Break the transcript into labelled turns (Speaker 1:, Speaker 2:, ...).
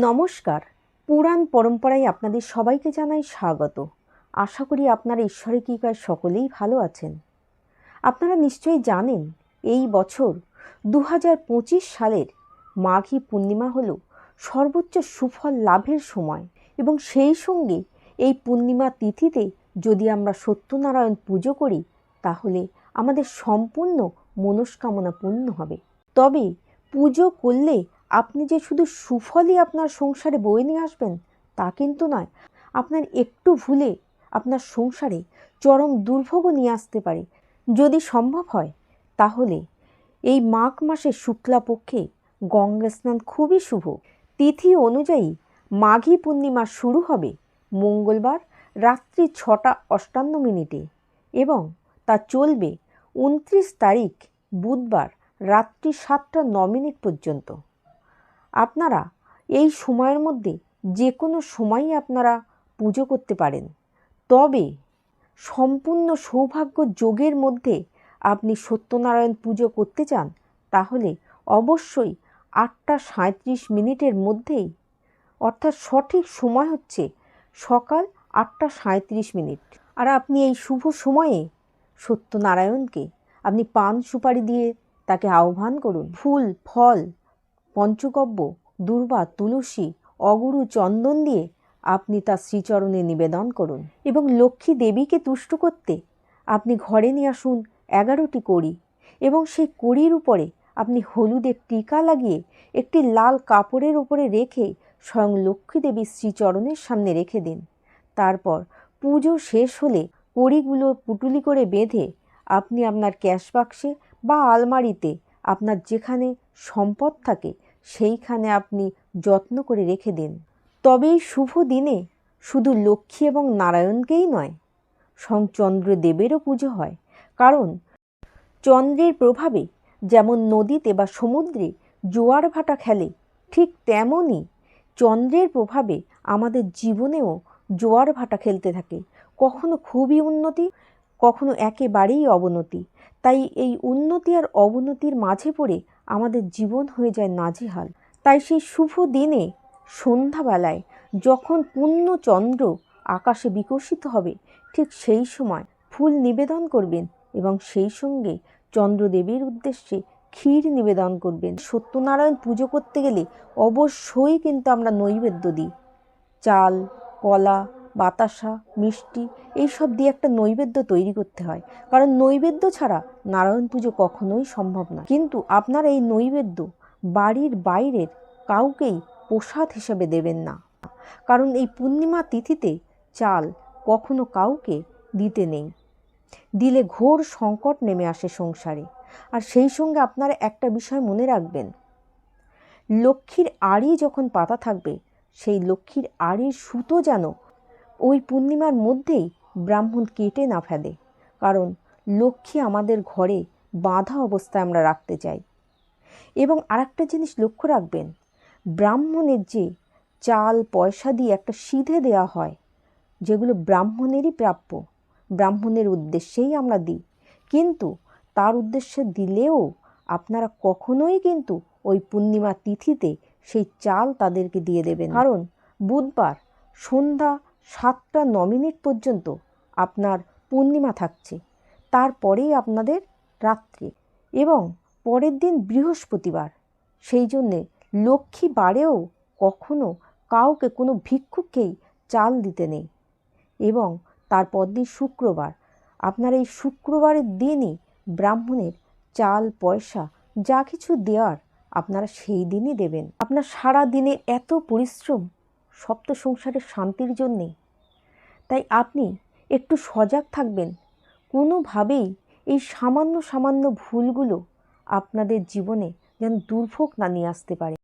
Speaker 1: নমস্কার। পুরাণ পরম্পরায় আপনাদের সবাইকে জানাই স্বাগত। আশা করি আপনারা ঈশ্বরের কৃপায় সকলেই ভালো আছেন। আপনারা নিশ্চয়ই জানেন, এই বছর দু সালের মাঘী পূর্ণিমা হল সর্বোচ্চ সুফল লাভের সময় এবং সেই সঙ্গে এই পূর্ণিমা তিথিতে যদি আমরা সত্যনারায়ণ পুজো করি, তাহলে আমাদের সম্পূর্ণ মনস্কামনা পূর্ণ হবে। তবে পুজো করলে আপনি যে শুধু সুফলই আপনার সংসারে বয়ে নিয়ে আসবেন, তা কিন্তু নয়। আপনার একটু ভুলে আপনার সংসারে চরম দুর্ভোগও নিয়ে আসতে পারে। যদি সম্ভব হয়, তাহলে এই মাঘ মাসের শুক্লাপক্ষে গঙ্গা স্নান খুবই শুভ। তিথি অনুযায়ী মাঘী পূর্ণিমা শুরু হবে মঙ্গলবার রাত্রি ছটা অষ্টান্ন মিনিটে এবং তা চলবে উনত্রিশ তারিখ বুধবার রাত্রি সাতটা ন মিনিট পর্যন্ত। আপনারা এই সময়ের মধ্যে যে কোনো সময়ই আপনারা পুজো করতে পারেন। তবে সম্পূর্ণ সৌভাগ্য যোগের মধ্যে আপনি সত্যনারায়ণ পুজো করতে চান, তাহলে অবশ্যই আটটা সাঁত্রিশ মিনিটের মধ্যেই, অর্থাৎ সঠিক সময় হচ্ছে সকাল আটটা সাঁত্রিশ মিনিট। আর আপনি এই শুভ সময়ে সত্যনারায়ণকে আপনি পান সুপারি দিয়ে তাকে আহ্বান করুন। ফুল, ফল পঞ্চগব্য, দুর্বা, তুলসী, অগুরু, চন্দন দিয়ে আপনি তার শ্রীচরণে নিবেদন করুন। এবং লক্ষ্মী দেবীকে তুষ্ট করতে আপনি ঘরে নিয়ে আসুন এগারোটি কড়ি এবং সেই কড়ির উপরে আপনি হলুদের টিকা লাগিয়ে একটি লাল কাপড়ের উপরে রেখে স্বয়ং লক্ষ্মী দেবীর শ্রীচরণের সামনে রেখে দিন। তারপর পুজো শেষ হলে কড়িগুলো পুটুলি করে বেঁধে আপনি আপনার ক্যাশ বাক্সে বা আলমারিতে আপনার যেখানে সম্পদ থাকে, সেইখানে আপনি যত্ন করে রেখে দিন। তবে এই শুভ দিনে শুধু লক্ষ্মী এবং নারায়ণকেই নয়, স্বয়ং চন্দ্রদেবেরও পুজো হয়। কারণ চন্দ্রের প্রভাবে যেমন নদীতে বা সমুদ্রে জোয়ার ভাটা খেলে, ঠিক তেমনই চন্দ্রের প্রভাবে আমাদের জীবনেও জোয়ার ভাটা খেলতে থাকে। কখনো খুবই উন্নতি কখনো একেবারেই অবনতি। তাই এই উন্নতি আর অবনতির মাঝে পড়ে আমাদের জীবন হয়ে যায় নাজেহাল। তাই সেই শুভ দিনে, সন্ধ্যাবেলায় যখন পূর্ণ চন্দ্র আকাশে বিকশিত হবে, ঠিক সেই সময় ফুল নিবেদন করবেন এবং সেই সঙ্গে চন্দ্রদেবীর উদ্দেশ্যে ক্ষীর নিবেদন করবেন। সত্যনারায়ণ পুজো করতে গেলে অবশ্যই কিন্তু আমরা নৈবেদ্য দিই। চাল, কলা বাতাসা, মিষ্টি, এইসব দিয়ে একটা নৈবেদ্য তৈরি করতে হয়। কারণ নৈবেদ্য ছাড়া নারায়ণ পুজো কখনোই সম্ভব না। কিন্তু আপনারা এই নৈবেদ্য বাড়ির বাইরের কাউকেই প্রসাদ হিসেবে দেবেন না। কারণ এই পূর্ণিমা তিথিতে চাল কখনো কাউকে দিতে নেই। দিলে ঘোর সংকট নেমে আসে সংসারে। আর সেই সঙ্গে আপনারা একটা বিষয় মনে রাখবেন। লক্ষ্মীর আড়ি যখন পাতা থাকবে, সেই লক্ষ্মীর আড়ির সুতো যেন ওই পূর্ণিমার মধ্যেই ব্রাহ্মণ কেটে না ফেলে, কারণ লক্ষ্মী আমাদের ঘরে বাঁধা অবস্থায় আমরা রাখতে চাই। এবং আরেকটা জিনিস লক্ষ্য রাখবেন, ব্রাহ্মণের যে চাল, পয়সা দিয়ে একটা সিধে দেওয়া হয়, যেগুলো ব্রাহ্মণেরই প্রাপ্য, ব্রাহ্মণের উদ্দেশ্যেই আমরা দিই। কিন্তু তার উদ্দেশ্যে দিলেও আপনারা কখনোই কিন্তু ওই পূর্ণিমা তিথিতে সেই চাল তাদেরকে দিয়ে দেবেন কারণ বুধবার সন্ধ্যা সাতটা ন মিনিট পর্যন্ত আপনার পূর্ণিমা থাকছে। তারপরেই আপনাদের রাত্রি এবং পরের দিন বৃহস্পতিবার। সেই জন্যে লক্ষ্মী বারেও কখনো কাউকে, কোনো ভিক্ষুককেই চাল দিতে নেই। এবং তারপর দিন শুক্রবার। আপনার এই শুক্রবারের দিনই ব্রাহ্মণের চাল, পয়সা যা কিছু দেওয়ার আপনারা সেই দিনই দেবেন। আপনার সারা দিনে এত পরিশ্রম, সপ্ত সংসারের শান্তির জন্যে তাই আপনি একটু সজাগ থাকবেন। কোনোভাবেই এই সামান্য সামান্য ভুলগুলো আপনাদের জীবনে যেন দুর্ভোগ না নিয়ে আসতে পারে।